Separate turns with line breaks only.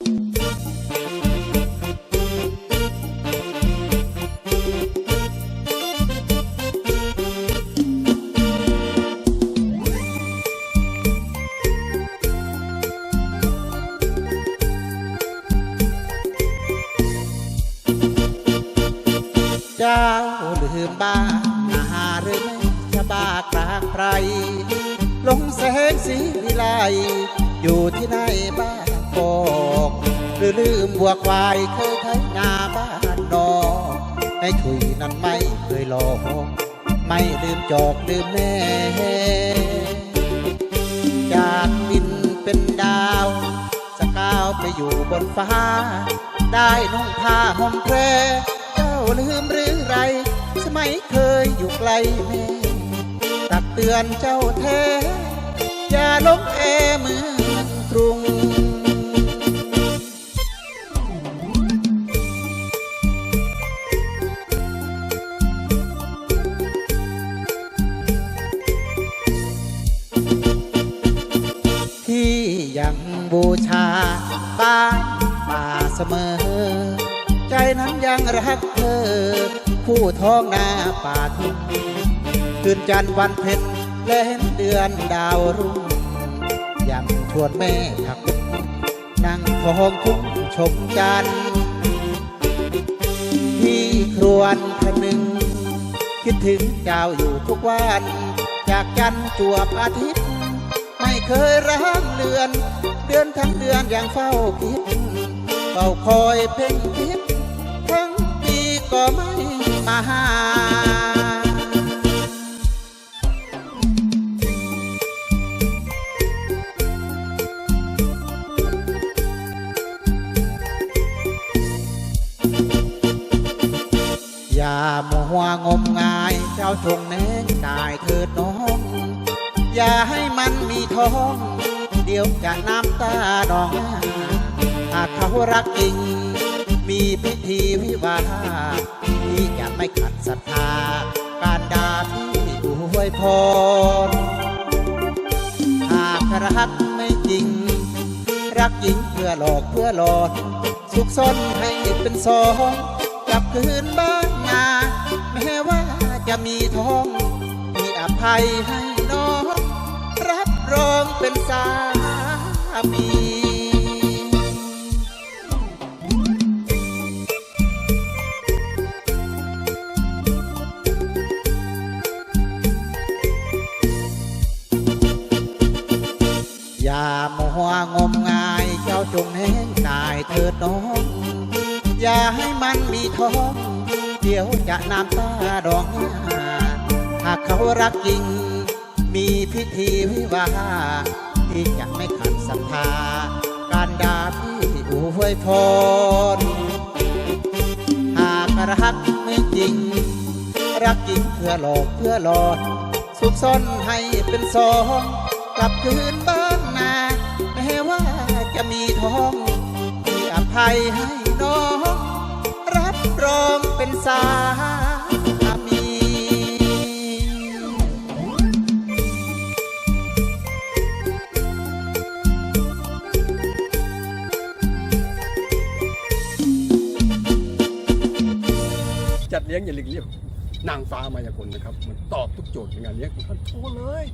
เจ้าลืมบ้านนาหรือไม่จะบ้ากลางไพรลงแสงสีวิไลอยู่ที่ไหนบ้าน กอกหรือลืมบัวควายเคยไถนาบ้านนอกไอ้ถุยนั้นไม่เคยหลอกไม่ลืมจอกลืมแม่จากดินเป็นดาวสก้าวไปอยู่บนฟ้า ได้นุ่งผ้าห่มแพรเจ้าลืมหรือไรสมัยเคยอยู่ไกลแม่ตักเตือนเจ้าแท้อย่าลงแอมือ บูชาบ้านป่าเสมอ ใจนั้นยังรักเธอ ผู้ท้องนาป่าทุ่งคืนจันทร์วันเพ็ญและเห็นเดือนดาวรุ่งยังชวนแม่ทัก นั่งทองคุ้งชมจันทร์ที่ครวนคนึง คิดถึงเจ้าอยู่ทุกวัน จากจันทร์จวบอาทิตย์ ไม่เคยร้างเดือน เดือนทั้งเดือนอยังเฝ้าคิดเฝ้าคอยเพ่งพิษทั้งปีก็ไม่มาหาอย่ามัวงมงายเจ้าจงแน่งกายเถิดน้อง อย่าให้มันมีท้อง เดี๋ยวจะน้ำตาดองหากเขารักจริง มีพิธีวิวาที่จะไม่ขัดศรัทธา การด่าพี่อวยพรหากรักไม่จริง รักหญิงเพื่อหลอกเพื่อหลอนสุขซ่อนให้เป็นสองกลับคืนบ้านนาแม้ว่าจะมีท้อง มีอภัยให้น้อง รับรองเป็นสามีอย่ามัวงมงายเจ้าจงแห้งกายเถิดน้อง อย่าให้มันมีท้อง เดี๋ยวจะน้ำตาดองหน้าหากเขารักจริง มีพิธีวิวาห์ที่จะไม่ขัดศรัทธา การด่าพี่อวยพรหากรักไม่จริง รักจริงเพื่อหลอกเพื่อหลอนสุขซ่อนให้เป็นสอง กลับคืนบ้านนาแม้ว่าจะมีท้องมีอภัยให้น้อง รับรองเป็นสา
เลี้ยงอย่าหลีกเลี่ยงนางฟ้ามายากลนะครับ มันตอบทุกโจทย์ในงานเลี้ยงของท่านโทรเลย